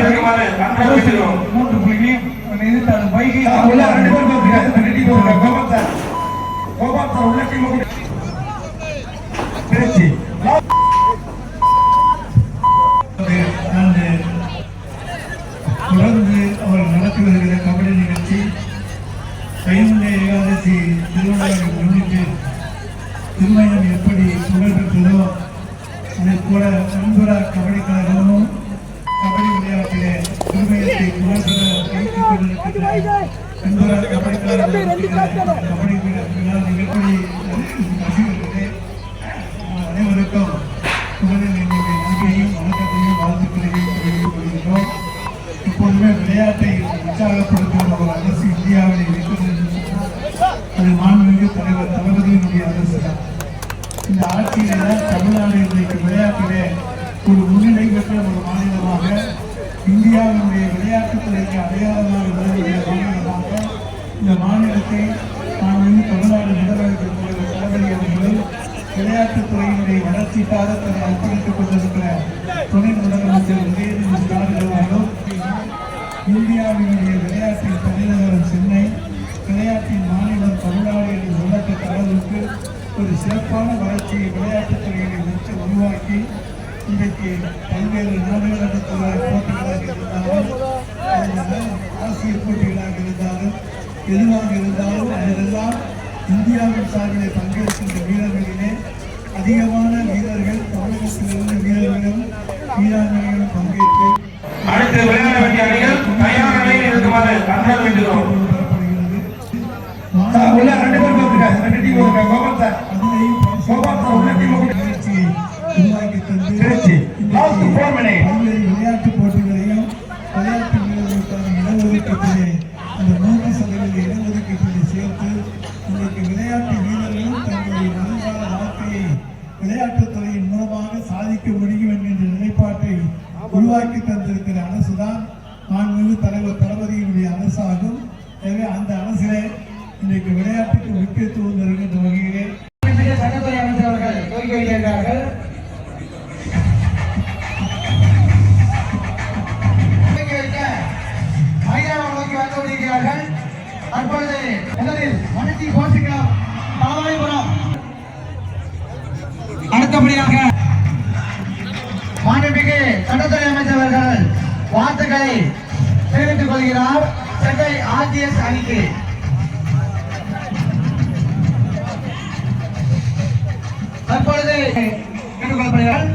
இருக்குமாறு அன்போடு வேண்டுகிறோம் மூன்று புள்ளிகளையும் எதிர்த்தாலும் வைகை உள்ள ரெண்டு கோபால் கோபால் சார் உள்ள டீம் தொடர்ந்து அவர் நடத்தி வருகிற கபடி நிகழ்ச்சி கைமுறை ஏகாதசி திருவிழாவை முன்னிட்டு திருமணம் எப்படி புகழ் பெற்றதோ அதை போல நண்பரா கபடி அனைவருக்கும் நன்றியையும் வணக்கத்தையும் வாழ்த்துக்களையும் தெரிவித்துக் கொள்கிறோம் எப்போதுமே விளையாட்டை உற்சாகப்படுத்துகிற ஒரு அரசு இந்தியாவில் இருக்கிறது அது மாண்புமிகு தலைவர் தளபதியினுடைய அரசு தான் இந்த ஆட்சியிலே தமிழ்நாடு இன்றைக்கு விளையாட்டிலே ஒரு முன்னிலை பெற்ற ஒரு மாநிலமாக இந்தியாவினுடைய விளையாட்டுத்துறைக்கு அடையாளமாக விளங்குகிற இந்த மாநிலத்தை நான் வந்து தமிழ்நாடு முதலமைச்சர் தலைவர் தளபதி அவர்களும் விளையாட்டுத்துறையினுடைய வளர்ச்சிக்காக தன்னை அர்ப்பணித்துக் கொண்டிருக்கிற துணை முதலமைச்சர் உதயநிதி ஸ்டாலின் அவர்களும் இந்தியாவினுடைய விளையாட்டின் தலைநகரம் சென்னை விளையாட்டின் மாநிலம் தமிழ்நாடு என்று சொல்லத்தக்க அளவுக்கு ஒரு சிறப்பான வளர்ச்சியை விளையாட்டுத்துறையினை வச்சு உருவாக்கி இன்றைக்கு பல்வேறு நடத்துகிற போட்டிகளாக இருந்தாலும் ஆசிய போட்டிகளாக இருந்தாலும் எதுவாக இருந்தாலும் அதிலெல்லாம் இந்தியாவின் சார்பிலே பங்கேற்கின்ற வீரர்களிலே அதிகமான வீரர்கள் தமிழகத்திலிருந்து வீரர்களும் வீராங்கனைகளும் பங்கேற்று அடுத்து விளையாட வேண்டிய அணிகள் தயார் நிலையில் இருக்குமாறு அன்போடு வேண்டுகிறோம். உள்ள ரெண்டு பேர் போகிறாங்க ரெண்டு டீம் போகிறாங்க கோபால் சார். அதிலேயும் கோபால் சார் உள்ள டீம் இடஒதுக்கீட்டிலே அந்த மூன்று சதவீத இடஒதுக்கீட்டிலே சேர்த்து இன்றைக்கு விளையாட்டு வீரர்களும் தங்களுடைய வருங்கால வாழ்க்கையை விளையாட்டுத் துறையின் மூலமாக சாதிக்க முடியும் என்கின்ற நிலைப்பாட்டை உருவாக்கி தந்திருக்கிற அரசுதான் மாண்புமிகு தலைவர் தளபதியினுடைய அரசாகும். எனவே அந்த அரசிலே இன்றைக்கு விளையாட்டுக்கு முக்கியத்துவம் தருகின்ற வகையிலே சட்டத்துறை அமைச்சர் அவர்கள் கோரிக்கை வைத்திருக்கிறார்கள். கோரிக்கை மாண்புமிகு சட்டத்துறை அமைச்சர் அவர்கள் வாழ்த்துக்களை தெரிவித்துக் கொள்கிறார் சென்னை ஆர்டிஎஸ் அணிக்கு. தற்பொழுது கேட்டுக்கொள்ளப்படுகிறார்